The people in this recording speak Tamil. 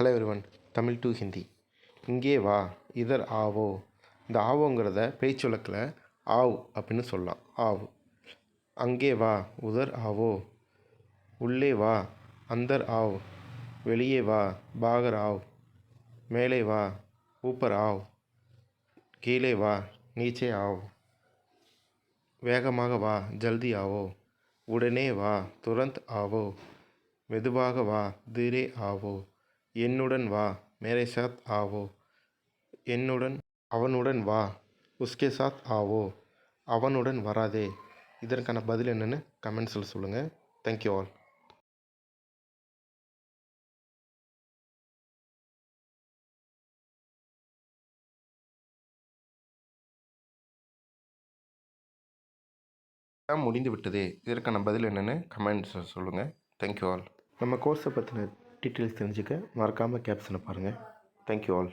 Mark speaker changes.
Speaker 1: Hello Tamil to Hindi. இங்கே வா இதர் ஆவோ. இந்த ஆவோங்கிறத பேச்சுவழக்கில் ஆவ் அப்படின்னு சொல்லலாம் ஆவ். அங்கே வா உதர் ஆவோ. உள்ளே வா அந்தர் ஆவ். வெளியே வா பாகர் ஆவ். மேலே வா ஊப்பர் ஆவ். கீழே வா நீச்சே ஆவ். வேகமாக வா ஜல்தி ஆவோ. உடனே வா துரந்த் ஆவோ. மெதுவாக வா தீரே ஆவோ. என்னுடன் வா மேரே சாத் ஆவோ. என்னுடன் அவனுடன் வா உஸ்கே சாத் ஆவோ. அவனுடன் வராதே. இதற்கான பதில் என்னென்னு கமெண்ட்ஸில் சொல்லுங்கள் தேங்க்யூ ஆல் முடிந்து விட்டதே. இதற்கான பதில் என்னென்னு கமெண்ட்ஸில் சொல்லுங்கள் தேங்க்யூ ஆல் நம்ம கோர்ஸை பற்றின டீட்டெயில்ஸ் தெரிஞ்சுக்க மறக்காமல் கேப்ஷனை பாருங்கள் தேங்க்யூ ஆல்